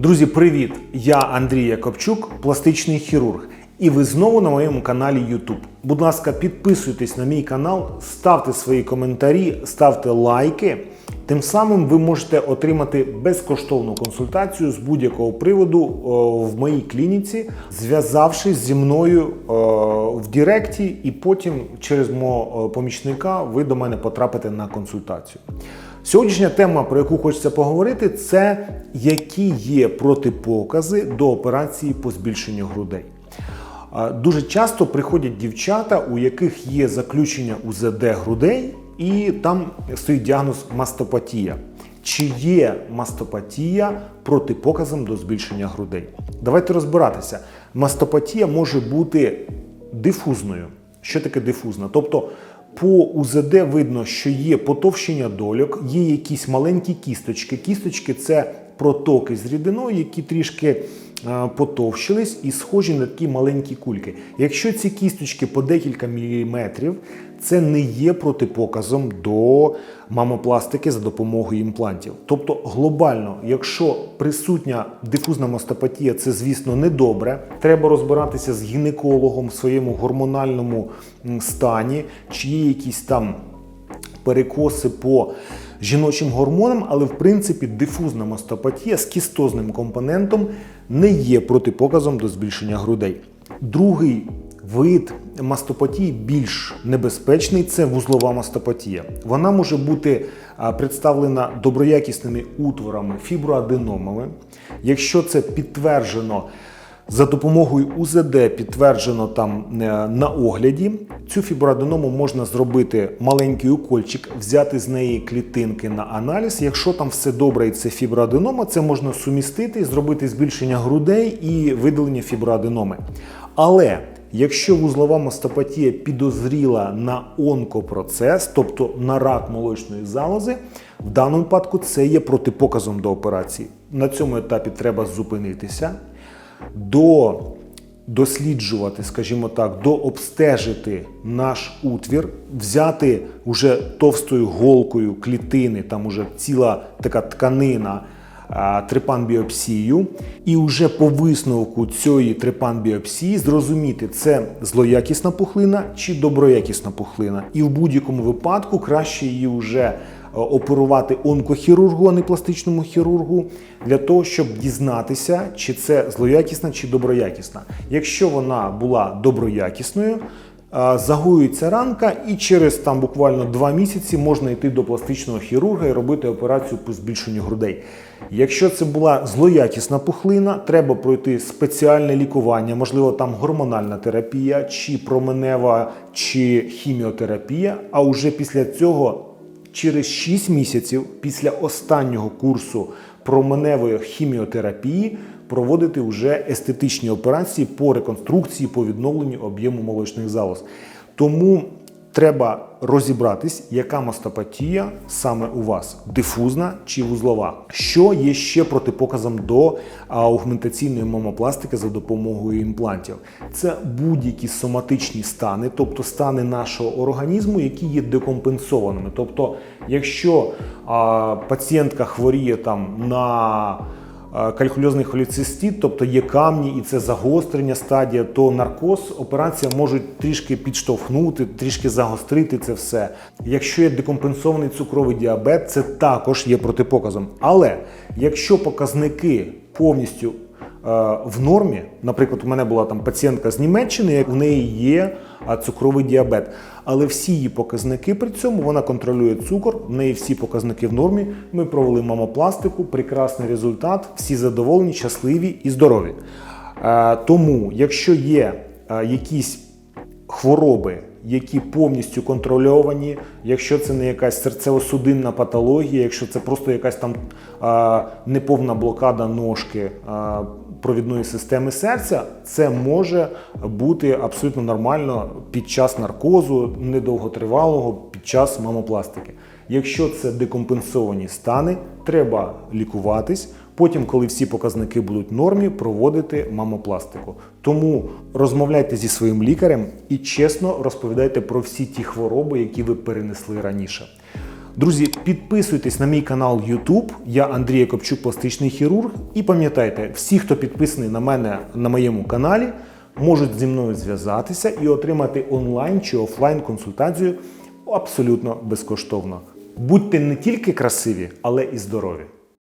Друзі, привіт! Я Андрій Якобчук, пластичний хірург. І ви знову на моєму каналі YouTube. Будь ласка, підписуйтесь на мій канал, ставте свої коментарі, ставте лайки. Тим самим ви можете отримати безкоштовну консультацію з будь-якого приводу в моїй клініці, зв'язавшись зі мною в Директі, і потім через мого помічника ви до мене потрапите на консультацію. Сьогоднішня тема, про яку хочеться поговорити, це які є протипокази до операції по збільшенню грудей. Дуже часто приходять дівчата, у яких є заключення УЗД грудей, і там стоїть діагноз мастопатія. Чи є мастопатія протипоказом до збільшення грудей? Давайте розбиратися. Мастопатія може бути дифузною. Що таке дифузна? Тобто по УЗД видно, що є потовщення дольок, є якісь маленькі кісточки. Кісточки це протоки з рідиною, які трішки потовщились і схожі на такі маленькі кульки. Якщо ці кісточки по декілька міліметрів, це не є протипоказом до мамопластики за допомогою імплантів. Тобто глобально, якщо присутня дифузна мастопатія, це звісно не добре. Треба розбиратися з гінекологом в своєму гормональному стані, чи є якісь там перекоси по жіночим гормонам, але в принципі дифузна мастопатія з кістозним компонентом не є протипоказом до збільшення грудей. Другий вид мастопатії більш небезпечний це вузлова мастопатія. Вона може бути представлена доброякісними утворами, фіброаденомами. Якщо це підтверджено за допомогою УЗД підтверджено там е, на огляді. Цю фіброаденому можна зробити маленький укольчик, взяти з неї клітинки на аналіз. Якщо там все добре і це фіброаденома, це можна сумістити, зробити збільшення грудей і видалення фіброаденоми. Але Якщо вузлова мастопатія підозріла на онкопроцес, тобто на рак молочної залози, в даному випадку це є протипоказом до операції. На цьому етапі треба зупинитися до досліджувати, скажімо так, до обстежити наш утвір, взяти уже товстою голкою клітини, там уже ціла така тканина. а, Трепан-біопсію, і вже по висновку цієї трепан-біопсії зрозуміти, це злоякісна пухлина чи доброякісна пухлина. І в будь-якому випадку краще її вже оперувати онкохірургу, а не пластичному хірургу, для того, щоб дізнатися, чи це злоякісна чи доброякісна. Якщо вона була доброякісною, а, загоюється ранка, і через там буквально два місяці можна йти до пластичного хірурга і робити операцію по збільшенню грудей. Якщо це була злоякісна пухлина, треба пройти спеціальне лікування, можливо, там гормональна терапія, чи променева, чи хіміотерапія. А уже після цього, через 6 місяців після останнього курсу променевої хіміотерапії, проводити вже естетичні операції по реконструкції, по відновленню об'єму молочних залоз. Тому треба розібратись, яка мастопатія саме у вас дифузна чи вузлова. Що є ще протипоказом до аугментаційної мамопластики за допомогою імплантів? Це будь-які соматичні стани, тобто стани нашого організму, які є декомпенсованими. Тобто, якщо а, пацієнтка хворіє там на Е, калькульозний холецистит, тобто є камні і це загострення стадія, то наркоз, операція може трішки підштовхнути, трішки загострити це все. Якщо є декомпенсований цукровий діабет, це також є протипоказом. Але якщо показники повністю в нормі, наприклад, у мене була там пацієнтка з Німеччини, у неї є цукровий діабет. Але всі її показники при цьому вона контролює цукор, в неї всі показники в нормі. Ми провели мамопластику, прекрасний результат, всі задоволені, щасливі і здорові. Е, Тому, якщо є е, якісь хвороби, які повністю контрольовані, якщо це не якась серцево-судинна патологія, якщо це просто якась там а, неповна блокада ножки а, провідної системи серця, це може бути абсолютно нормально під час наркозу, недовготривалого, під час мамопластики. Якщо це декомпенсовані стани, треба лікуватись. Потім, коли всі показники будуть в нормі, проводити мамопластику. Тому розмовляйте зі своїм лікарем і чесно розповідайте про всі ті хвороби, які ви перенесли раніше. Друзі, підписуйтесь на мій канал YouTube. Я Андрій Копчук, пластичний хірург. І пам'ятайте, всі, хто підписаний на мене на моєму каналі, можуть зі мною зв'язатися і отримати онлайн чи офлайн консультацію абсолютно безкоштовно. Будьте не тільки красиві, але і здорові.